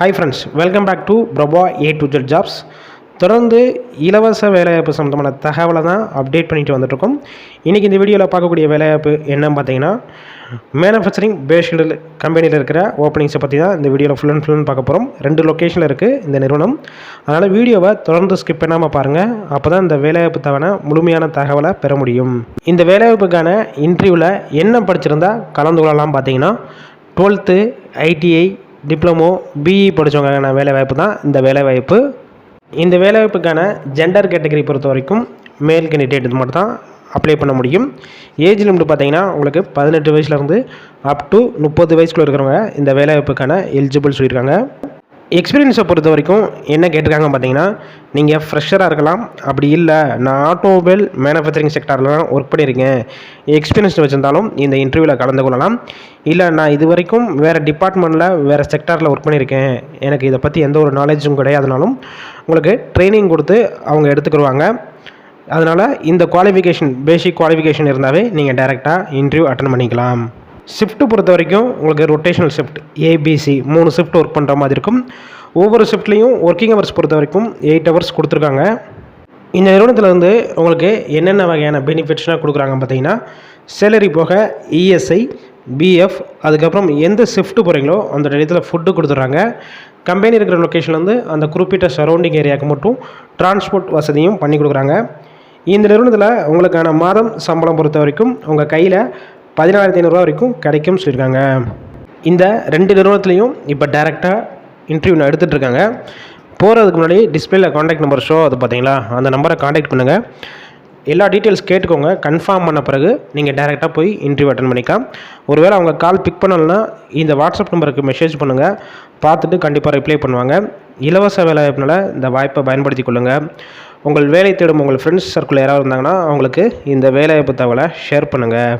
Hi friends welcome back to Prabha A to Z jobs தொடர்ந்து இலவச வேலைவாய்ப்பு சம்மந்தமான தகவலை தான் அப்டேட் பண்ணிட்டு வந்துட்டுருக்கோம். இன்றைக்கி இந்த வீடியோவில் பார்க்கக்கூடிய வேலைவாய்ப்பு என்னன்னு பார்த்தீங்கன்னா மேனுஃபேக்சரிங் பேஸ்டு கம்பெனியில் இருக்கிற ஓப்பனிங்ஸை பற்றி தான் இந்த வீடியோவில் ஃபுல் அண்ட் ஃபுல்லுன்னு பார்க்க போகிறோம் ரெண்டு லொக்கேஷனில் இருக்குது இந்த நிறுவனம். அதனால் வீடியோவை தொடர்ந்து ஸ்கிப் பண்ணாமல் பாருங்கள் அப்போ தான் இந்த வேலைவாய்ப்பு தவணை முழுமையான தகவலை பெற முடியும். இந்த வேலைவாய்ப்புக்கான இன்டர்வியூவில் என்ன படிச்சிருந்தா கலந்து கொள்ளலாம் பார்த்தீங்கன்னா டுவெல்த்து ஐடிஐ டிப்ளமோ பிஇ படித்தவங்களுக்கான வேலைவாய்ப்பு தான் இந்த வேலைவாய்ப்பு. இந்த வேலைவாய்ப்புக்கான ஜெண்டர் கேட்டகரி பொறுத்த வரைக்கும் மேல் கேண்டிடேட் இது மட்டும் தான் அப்ளை பண்ண முடியும். ஏஜ் லிமிட் பார்த்தீங்கன்னா உங்களுக்கு பதினெட்டு வயசுலேருந்து அப் டு முப்பது வயசுக்குள்ளே இருக்கிறவங்க இந்த வேலைவாய்ப்புக்கான எலிஜிபிள் சொல்லியிருக்காங்க. எக்ஸ்பீரியன்ஸை பொறுத்த வரைக்கும் என்ன கேட்டிருக்காங்க பார்த்தீங்கன்னா நீங்கள் ஃப்ரெஷராக இருக்கலாம். அப்படி இல்லை நான் ஆட்டோமொபைல் மேனுஃபேக்சரிங் செக்டாரில் ஒர்க் பண்ணியிருக்கேன். எக்ஸ்பீரியன்ஸ் வச்சுருந்தாலும் இந்த இன்டர்வியூவில் கலந்து கொள்ளலாம். இல்லை நான் இது வரைக்கும் வேறு டிபார்ட்மெண்ட்டில் வேறு செக்டாரில் ஒர்க் பண்ணியிருக்கேன். எனக்கு இதை பற்றி எந்த ஒரு நாலேஜும் கிடையாதுனாலும் உங்களுக்கு ட்ரைனிங் கொடுத்து அவங்க எடுத்துக்கிடுவாங்க. அதனால் இந்த குவாலிஃபிகேஷன் பேசிக் குவாலிஃபிகேஷன் இருந்தாவே நீங்கள் டைரெக்டாக இன்டர்வியூ அட்டன் பண்ணிக்கலாம். ஷிஃப்ட்டு பொறுத்த வரைக்கும் உங்களுக்கு ரொட்டேஷனல் ஷிஃப்ட் ஏபிசி மூணு ஷிஃப்ட் ஒர்க் பண்ணுற மாதிரி இருக்கும். ஒவ்வொரு ஷிஃப்ட்லேயும் ஒர்க்கிங் ஹவர்ஸ் பொறுத்த வரைக்கும் எயிட் ஹவர்ஸ் கொடுத்துருக்காங்க. இந்த நிறுவனத்தில் வந்து உங்களுக்கு என்னென்ன வகையான பெனிஃபிட்ஸ்லாம் கொடுக்குறாங்க பார்த்தீங்கன்னா சேலரி போக இஎஸ்ஐ பிஎஃப் அதுக்கப்புறம் எந்த ஷிஃப்ட்டு போகிறீங்களோ அந்த இடத்துல ஃபுட்டு கொடுத்துட்றாங்க. கம்பெனி இருக்கிற லொக்கேஷன்லேருந்து அந்த குறிப்பிட்ட சரௌண்டிங் ஏரியாவுக்கு மட்டும் டிரான்ஸ்போர்ட் வசதியும் பண்ணி கொடுக்குறாங்க. இந்த நிறுவனத்தில் உங்களுக்கான மாதம் சம்பளம் பொறுத்த வரைக்கும் உங்கள் கையில் பதினாயிரத்தி ஐநூறுரூவா வரைக்கும் கிடைக்கும்னு சொல்லியிருக்காங்க. இந்த ரெண்டு நிறுவனத்துலேயும் இப்போ டேரெக்டாக இன்டர்வியூ நான் எடுத்துகிட்ருக்காங்க போகிறதுக்கு முன்னாடி டிஸ்பிளேல காண்டாக்ட் நம்பர் ஷோ அது பார்த்தீங்களா அந்த நம்பரை காண்டாக்ட் பண்ணுங்கள் எல்லா டீட்டெயில்ஸ் கேட்டுக்கோங்க. கன்ஃபார்ம் பண்ண பிறகு நீங்கள் டேரெக்டாக போய் இன்டர்வியூ அட்டன் பண்ணிக்கலாம். ஒருவேளை அவங்க கால் பிக் பண்ணலைன்னா இந்த வாட்ஸ்அப் நம்பருக்கு மெசேஜ் பண்ணுங்கள் பார்த்துட்டு கண்டிப்பாக ரிப்ளை பண்ணுவாங்க. இலவச வேலைவாய்ப்புனால இந்த வாய்ப்பை பயன்படுத்தி கொள்ளுங்கள் உங்கள் வேலை தேடும் உங்கள் ஃப்ரெண்ட்ஸ் சர்க்கிள் யாராவது இருந்தாங்கன்னா அவங்களுக்கு இந்த வேலைவாய்ப்பு தகவலை ஷேர் பண்ணுங்கள்